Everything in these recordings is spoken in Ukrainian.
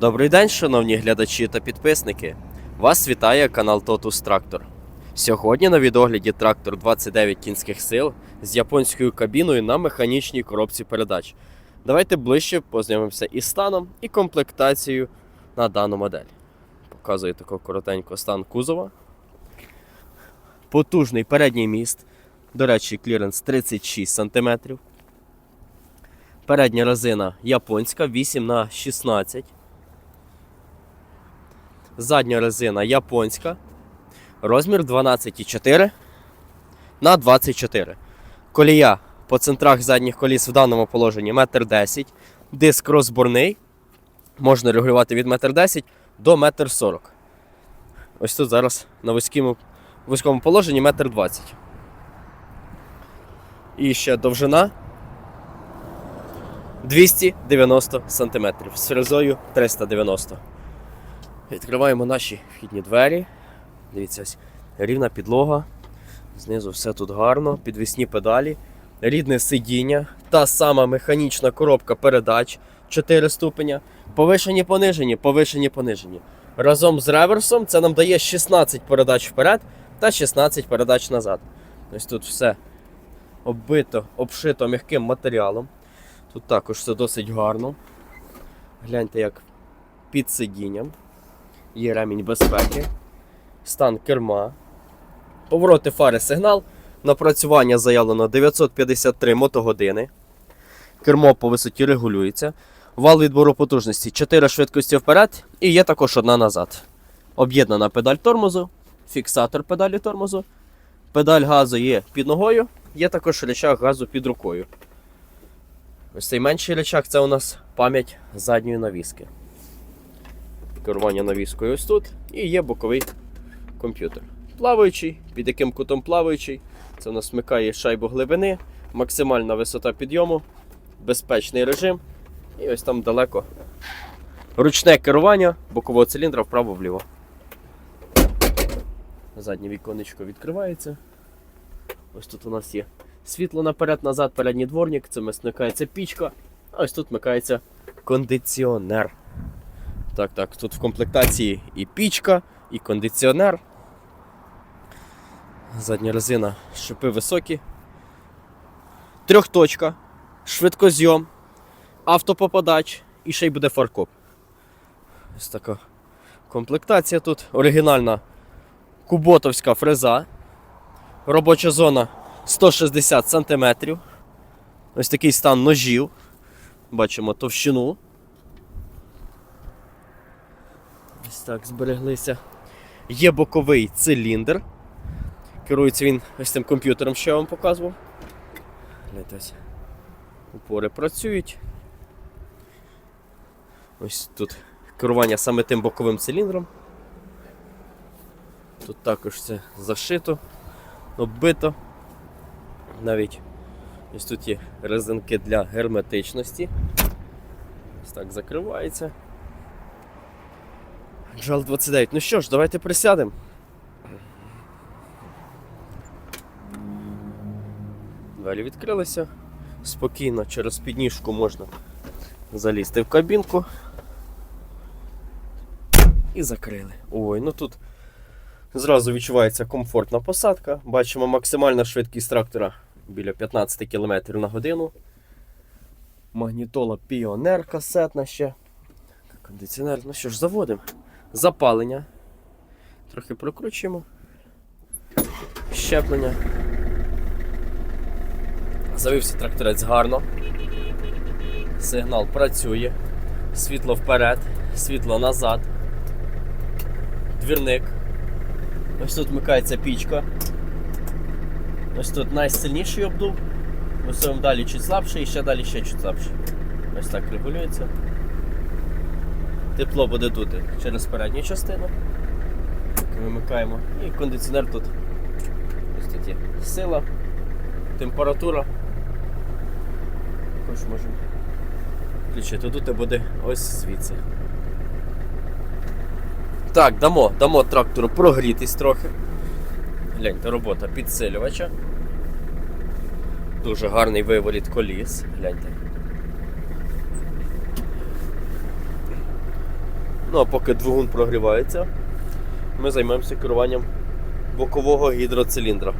Добрий день, шановні глядачі та підписники. Вас вітає канал Totus Tractor. Сьогодні на відогляді трактор 29 кінських сил з японською кабіною на механічній коробці передач. Давайте ближче познайомимося із станом і комплектацією на дану модель. Показую тако коротенько стан кузова. Потужний передній міст. До речі, кліренс 36 см. Передня резина японська 8 на 16 Задня резина японська. Розмір 12,4 на 24. Колія по центрах задніх коліс в даному положенні 1,10 м. Диск розборний. Можна регулювати від 1,10 м до 1,40 м. Ось тут зараз на вузькому, вузькому положенні 1,20 м. І ще довжина 290 см з фрезою 390 Відкриваємо наші вхідні двері. Дивіться, ось рівна підлога. Знизу все тут гарно, підвісні педалі, рідне сидіння, та сама механічна коробка передач 4 ступеня. Повишені, понижені, повишені, понижені. Разом з реверсом це нам дає 16 передач вперед та 16 передач назад. Ось тут все оббито, обшито м'яким матеріалом. Тут також все досить гарно. Гляньте, як під сидінням. Є ремінь безпеки, стан керма, повороти фари сигнал. Напрацювання заявлено 953 мотогодини. Кермо по висоті регулюється. Вал відбору потужності 4 швидкості вперед і є також одна назад. Об'єднана педаль тормозу, фіксатор педалі тормозу. Педаль газу є під ногою, є також рычаг газу під рукою. Ось цей менший рычаг це у нас пам'ять задньої навіски. Керування навіскою ось тут і є боковий комп'ютер. Плаваючий, під яким кутом плаваючий. Це у нас вмикає шайбу глибини, максимальна висота підйому, безпечний режим. І ось там далеко ручне керування бокового циліндра вправо-вліво. Заднє віконечко відкривається. Ось тут у нас є світло наперед-назад, передній дворник, це вмикається пічка, а ось тут вмикається кондиціонер. Так, так, тут в комплектації і пічка, і кондиціонер. Задня резина, шипи високі. Трьохточка, швидкозйом, автопопадач і ще й буде фаркоп. Ось така комплектація тут. Оригінальна куботовська фреза. Робоча зона 160 см. Ось такий стан ножів. Бачимо товщину. Ось так збереглися. Є боковий циліндр. Керується він ось цим комп'ютером, що я вам показував. Ось. Упори працюють. Ось тут керування саме тим боковим циліндром. Тут також все зашито, оббито. Навіть ось тут є резинки для герметичності. Ось так закривається. Жал 29. Ну що ж, давайте присядемо. Двері відкрилися. Спокійно через підніжку можна залізти в кабінку. І закрили. Ой, ну тут зразу відчувається комфортна посадка. Бачимо максимальна швидкість трактора біля 15 км на годину. Магнітола Піонер касетна ще. Кондиціонер. Ну що ж, заводимо. Запалення. Трохи прокручуємо. Щеплення. Завився тракторець гарно. Сигнал працює. Світло вперед, світло назад. Двірник. Ось тут вмикається пічка. Ось тут найсильніший обдув. Ось далі чуть слабший і ще далі ще чуть слабший. Ось так регулюється. Тепло буде дути через передню частину. Вимикаємо. І кондиціонер тут. Ось тут є сила, температура. Також можемо включити. Тут буде ось звідси. Так, дамо, дамо трактору прогрітись трохи. Гляньте, робота підсилювача. Дуже гарний виворіт коліс. Гляньте. Ну а поки двигун прогрівається, ми займемося керуванням бокового гідроциліндра.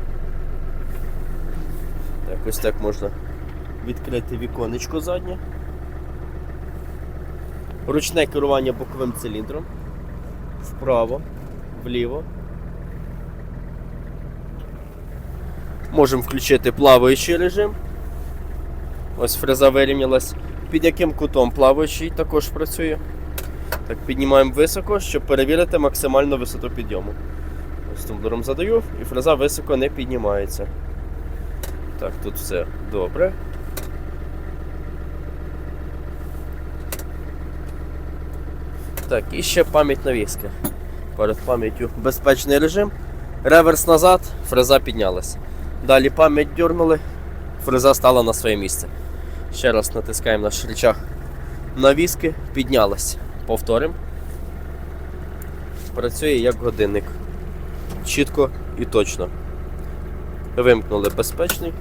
Так, ось так можна відкрити віконечко заднє. Ручне керування боковим циліндром. Вправо, вліво. Можемо включити плаваючий режим. Ось фреза вирівнялась. Під яким кутом плаваючий також працює. Так, піднімаємо високо, щоб перевірити максимальну висоту підйому. Ось тумблером задаю і фреза високо не піднімається. Так, тут все добре. Так, і ще пам'ять навіски. Перед пам'яттю безпечний режим. Реверс назад, фреза піднялась. Далі пам'ять дернули, фреза стала на своє місце. Ще раз натискаємо наш рычаг навіски, піднялась. Повторимо. Працює як годинник. Чітко і точно. Вимкнули безпечний.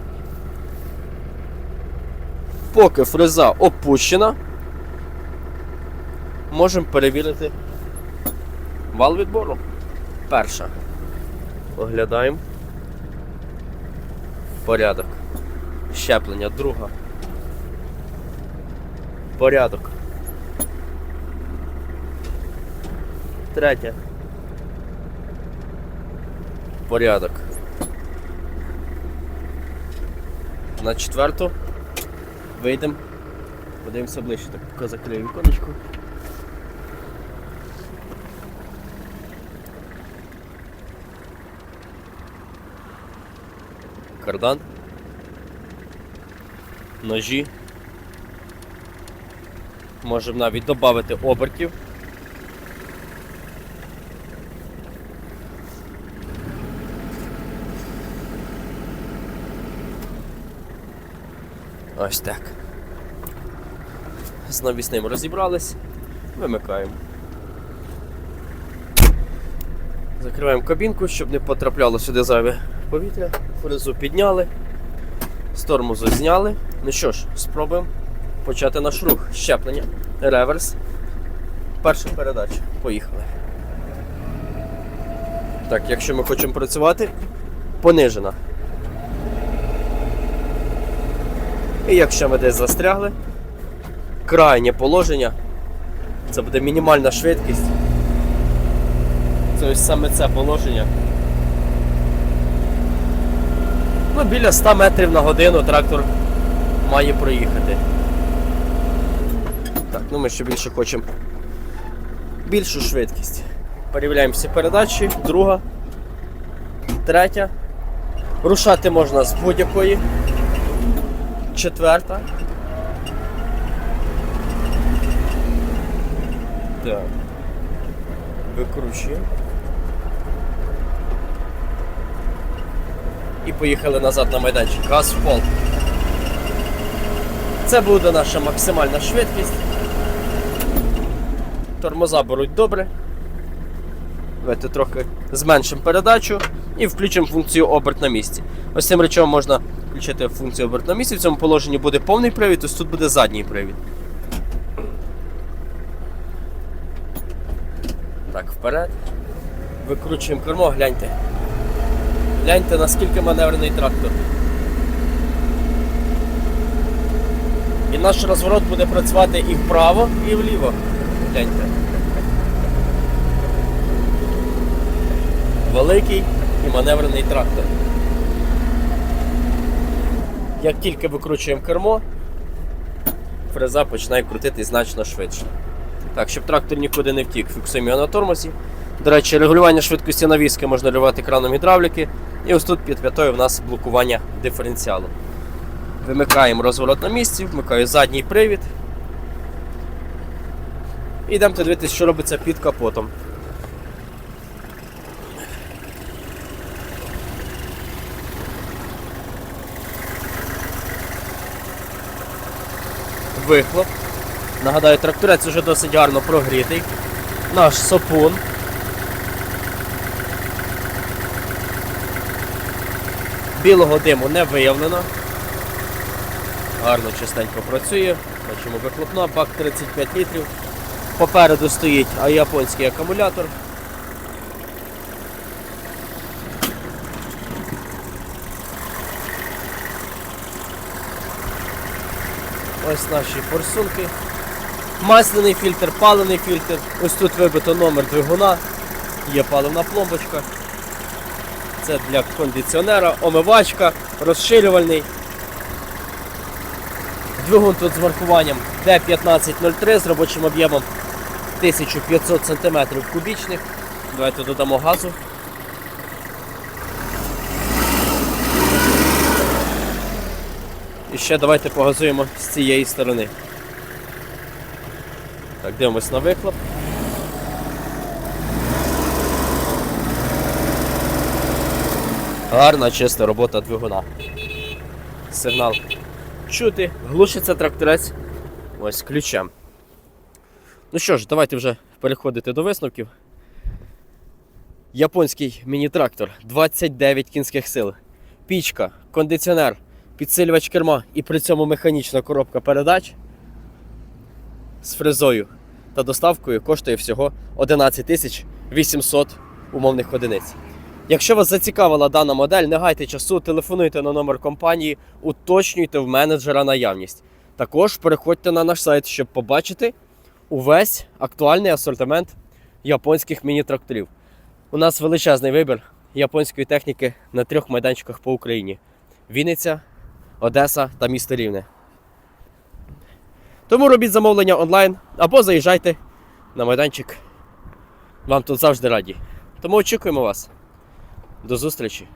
Поки фреза опущена, можемо перевірити вал відбору. Перша. Оглядаємо. Порядок. Щеплення. Друга. Порядок. Третя. Порядок. На четверту. Вийдемо. Подивимося ближче, так поки закрию віконечко. Кардан. Ножі. Можемо навіть додати обертів. Ось так. З навісним розібрались. Вимикаємо. Закриваємо кабінку, щоб не потрапляло сюди зайве повітря. Фрезу підняли, з тормозу зняли. Ну що ж, спробуємо почати наш рух. Щеплення, реверс. Перша передача. Поїхали. Так, якщо ми хочемо працювати, понижена. І якщо ми десь застрягли, крайнє положення, це буде мінімальна швидкість. Це ось саме це положення. Ну, біля 100 метрів на годину трактор має проїхати. Так, ну ми ще більше хочемо більшу швидкість. Перевіряємо всі передачі, друга, третя. Рушати можна з будь-якої. Четверта. Так. Викручуємо. І поїхали назад на майданчик. Газ в пол. Це буде наша максимальна швидкість. Тормоза беруть добре. Давайте трохи зменшимо передачу і включимо функцію оберт на місці. Ось цим речом можна включити функцію оберт на місці. В цьому положенні буде повний привід, ось тут буде задній привід. Так, вперед. Викручуємо кермо, гляньте. Гляньте, наскільки маневрений трактор. І наш розворот буде працювати і вправо, і вліво. Гляньте. Великий і маневрений трактор. Як тільки викручуємо кермо, фреза починає крутити значно швидше. Так, щоб трактор нікуди не втік, фіксуємо його на тормозі. До речі, регулювання швидкості навіски можна регулювати краном гідравліки. І ось тут під п'ятою в нас блокування диференціалу. Вимикаємо розворот на місці, вмикаю задній привід. І йдемо дивитися, що робиться під капотом. Вихлоп. Нагадаю, тракторець уже досить гарно прогрітий. Наш сопун. Білого диму не виявлено. Гарно чистенько працює. Бачимо вихлопна, бак 35 літрів. Попереду стоїть японський акумулятор. Ось наші форсунки. Масляний фільтр, паливний фільтр. Ось тут вибито номер двигуна. Є паливна пломбочка. Це для кондиціонера, омивачка, розширювальний. Двигун тут з маркуванням D1503 з робочим об'ємом 1500 см кубічних. Давайте додамо газу. І ще давайте погазуємо з цієї сторони. Так, дивимось на вихлоп. Гарна чиста робота двигуна. Сигнал чути, глушиться тракторець ось ключем. Ну що ж, давайте вже переходити до висновків. Японський міні-трактор 29 кінських сил, пічка, кондиціонер, підсилювач керма і при цьому механічна коробка передач з фрезою та доставкою коштує всього 11 тисяч 800 умовних одиниць. Якщо вас зацікавила дана модель, не гайте часу, телефонуйте на номер компанії, уточнюйте в менеджера наявність. Також переходьте на наш сайт, щоб побачити увесь актуальний асортимент японських міні-тракторів. У нас величезний вибір японської техніки на трьох майданчиках по Україні: Вінниця, Одеса та місто Рівне. Тому робіть замовлення онлайн або заїжджайте на майданчик. Вам тут завжди раді. Тому очікуємо вас. До зустрічі!